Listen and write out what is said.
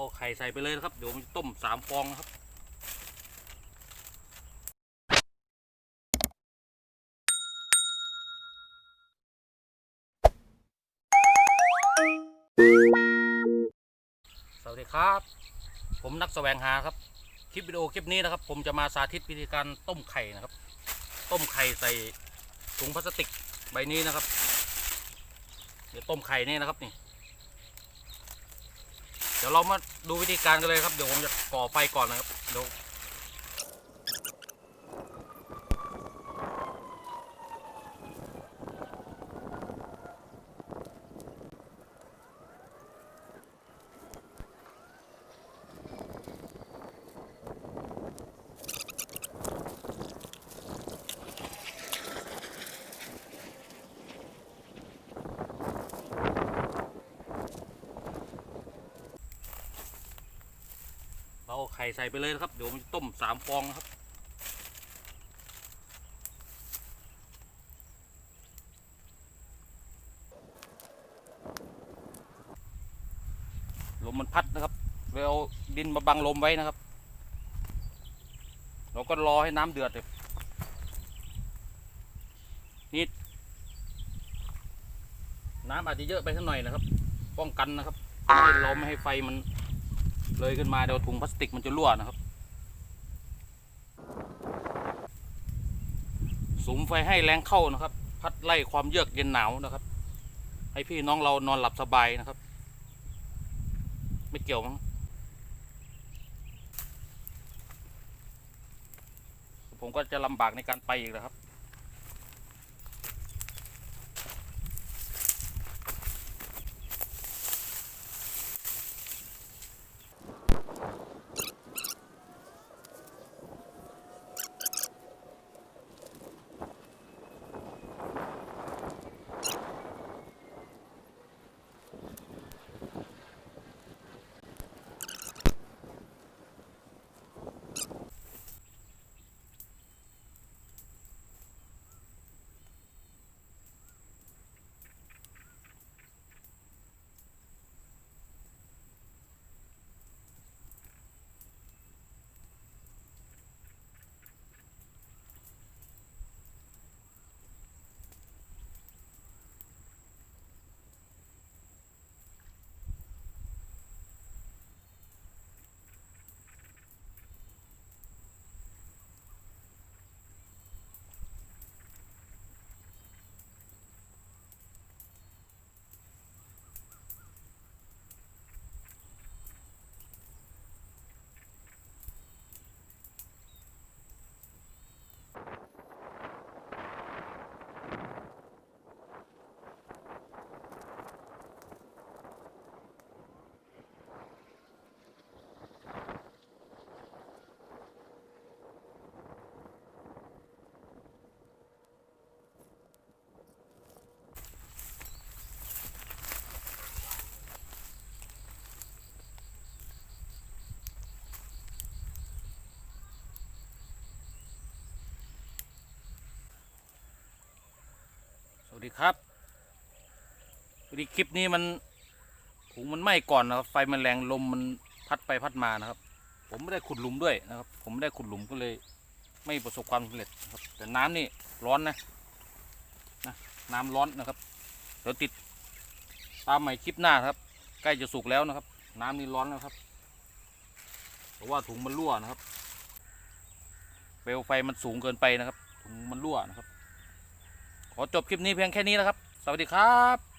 เอาไข่ใส่ไปเลยนะครับ เดี๋ยวมันจะต้มสามฟองนะครับสวัสดีครับ ผมนักแสวงหาครับ คลิปวิดีโอคลิปนี้นะครับ ผมจะมาสาธิตวิธีการต้มไข่นะครับ ต้มไข่ใส่ถุงพลาสติกใบนี้นะครับ เดี๋ยวต้มไข่นี่นะครับนี่ เดี๋ยวเรามาดูวิธีการกันเลยครับ เดี๋ยวผมจะก่อไฟก่อนนะครับ เดี๋ยว เราเอาไข่ใส่ไปเลยนะครับ เดี๋ยวมันจะต้มสามฟองนะครับ ลมมันพัดนะครับเราเอาดินมาบังลมไว้นะครับ เราก็รอให้น้ำเดือดเลยนี่น้ำอาจจะเยอะไปสักหน่อยนะครับ ป้องกันนะครับไม่ให้เราไม่ให้ไฟมัน เลยขึ้นมาเดี๋ยวถุงพลาสติกมันจะรั่วนะครับสุมไฟให้แรงเข้านะครับ พัดไล่ความเยือกเย็นหนาวนะครับ ให้พี่น้องเรานอนหลับสบายนะครับ ไม่เกี่ยวมั้งผมก็จะลำบากในการไปอีกแล้วครับ วัสดีครับพอดีคลิปนี้มันถุงมันไหม้ก่อนนะครับ ไฟมันแรงลมมันพัดไปพัดมานะครับ ผมไม่ได้ขุดหลุมด้วยนะครับ ผมไม่ได้ขุดหลุมก็เลย ไม่ประสบความสำเร็จครับ แต่น้ำนี่ร้อนนะนะน้ำร้อนนะครับเดี๋ยวติดตามใหม่คลิปหน้าครับ ใกล้จะสุกแล้วนะครับ น้ำนี่ร้อนแล้วครับเพราะว่าถุงมันรั่วนะครับ เปลวไฟมันสูงเกินไปนะครับ ถุงมันรั่วนะครับ ขอจบคลิปนี้เพียงแค่นี้นะครับ สวัสดีครับ